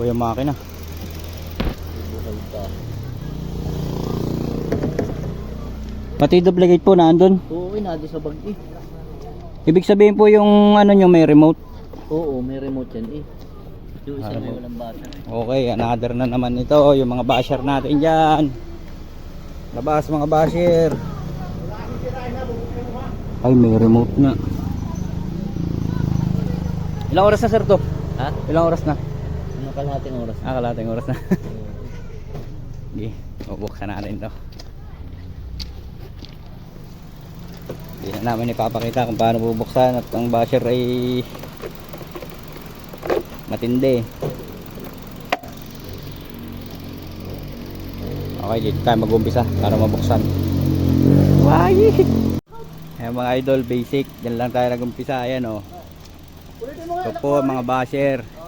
po yung makina. Pati duplicate po na andun. Oo, inado sa bag eh. Ibig sabihin po yung ano nyo may remote. Oo, may remote yan eh. Yung isa may walang. Okay, another na naman ito. Yung mga basher natin dyan. Labas mga basher. Ay, may remote na. Ilang oras na sir to? Ha? Ilang oras na? Ano kalahating oras? Ah, kalating oras na. Sige, bubuksan natin to. Hindi na namin ipapakita kung paano bubuksan at ang basher ay matindi. Okay, dito tayo mag-umpisa para mabuksan. Why? Ayan mga idol, basic. Diyan lang tayo nag-umpisa. Ayan o. Oh. Ito po mga basher.